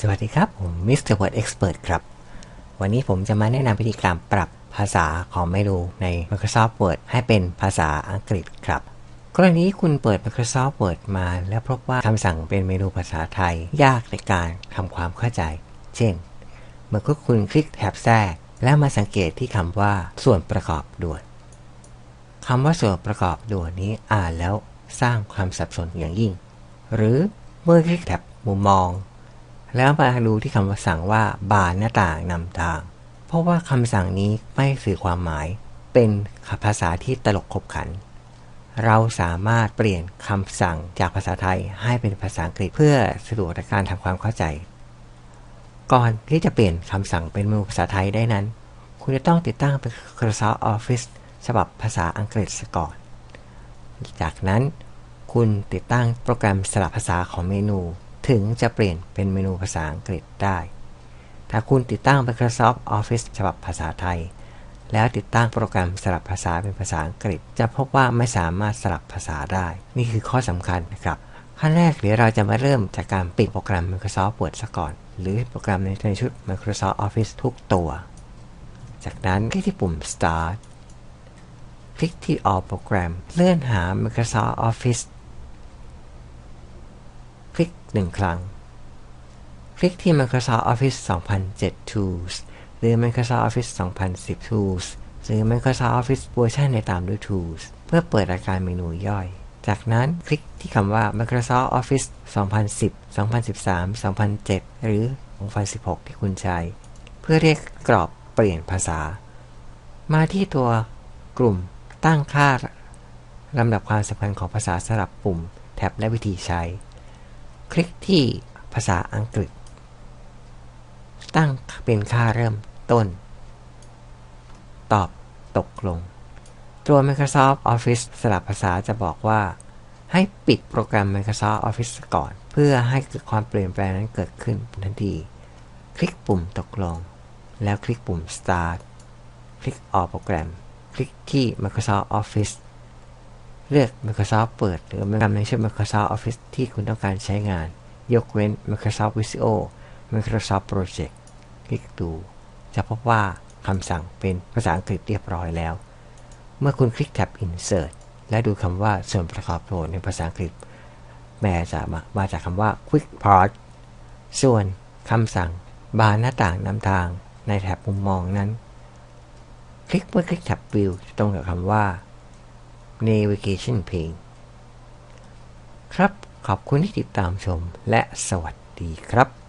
สวัสดีครับ ผมมิสเตอร์ Word Expert ครับ วันนี้ผมจะมาแนะนำวิธีการปรับภาษาของเมนูใน Microsoft Word ให้เป็นภาษาอังกฤษครับ กรณีคุณเปิด Microsoft Word มาแล้วพบว่าคำสั่งเป็นเมนูภาษาไทย ยากในการทำความเข้าใจ เช่น เมื่อคุณคลิกแท็บแทรก แล้วมาสังเกตที่คำว่าส่วนประกอบด่วนคำว่าส่วนประกอบด่วนนี้อ่านแล้วสร้างความสับสนอย่างยิ่ง หรือเมื่อคลิกแท็บมุมมอง แล้วมาดูที่คำสั่งว่า บานหน้าต่างนำทาง เพราะว่าคำสั่งนี้ไม่สื่อความหมาย เป็นภาษาที่ตลกขบขัน เราสามารถเปลี่ยนคำสั่งจากภาษาไทยให้เป็นภาษาอังกฤษเพื่อสะดวกในการทำความเข้าใจ ก่อนที่จะเปลี่ยนคำสั่งเป็นเมนูภาษาไทยได้นั้น คุณจะต้องติดตั้งเป็น Microsoft Office ฉบับภาษาอังกฤษก่อน จากนั้น คุณติดตั้งโปรแกรมสลับภาษาของเมนู ถึงจะเปลี่ยนเป็นเมนูภาษาอังกฤษได้ ถ้าคุณติดตั้ง Microsoft Office ฉบับภาษาไทย แล้วติดตั้งโปรแกรมสลับภาษาเป็นภาษาอังกฤษ จะพบว่าไม่สามารถสลับภาษาได้ นี่คือข้อสำคัญนะครับขั้นแรกเดี๋ยวเราจะมาเริ่มจากการปิดโปรแกรม Microsoft Word ซะก่อน หรือโปรแกรมในชุด Microsoft Office ทุกตัว จากนั้นคลิกที่ปุ่ม Start คลิกที่ All Program เลื่อนหา Microsoft Office คลิกหนึ่งครั้ง คลิกที่ Microsoft Office 2007 Tools หรือ Microsoft Office 2010 Tools หรือ Microsoft Office เวอร์ชันในตามด้วย Tools เพื่อเปิดรายการเมนูย่อย จากนั้นคลิกที่คำว่า Microsoft Office 2010 2013 2007 หรือ 2016 ที่คุณใช้ เพื่อเรียกกรอบเปลี่ยนภาษา มาที่ตัวกลุ่มตั้งค่าลำดับความสำคัญของภาษาสลับปุ่ม แท็บและวิธีใช้ ลิกที่ภาษาอังกฤษ ตั้งเป็นค่าเริ่มต้น ตอบตกลง ตัว Microsoft Office สลับภาษาจะบอกว่า ให้ปิดโปรแกรม Microsoft Office ก่อน เพื่อให้เกิดความเปลี่ยนแปลงนั้นเกิดขึ้นทันที คลิกปุ่มตกลง แล้วคลิกปุ่ม Start คลิก All Program คลิกที่ Microsoft Office เลือก Microsoft เปิด หรือโปรแกรมในชื่อ Microsoft Office ที่คุณต้องการใช้งาน ยกเว้น Microsoft Visio Microsoft Project คลิกดู จะพบว่าคำสั่งเป็นภาษาอังกฤษเรียบร้อยแล้ว เมื่อคุณคลิกแท็บ Insert และดูคำว่าส่วนประกอบโดในภาษาอังกฤษแม้จะมามาจากคำว่า Quick Part ส่วนคำสั่งบานหน้าต่างนำทางในแถบมุมมองนั้น คลิกเมื่อคลิกแท็บ View จะตรงกับคำว่า Navigation Pane ครับขอบคุณที่ติดตามชมและสวัสดีครับ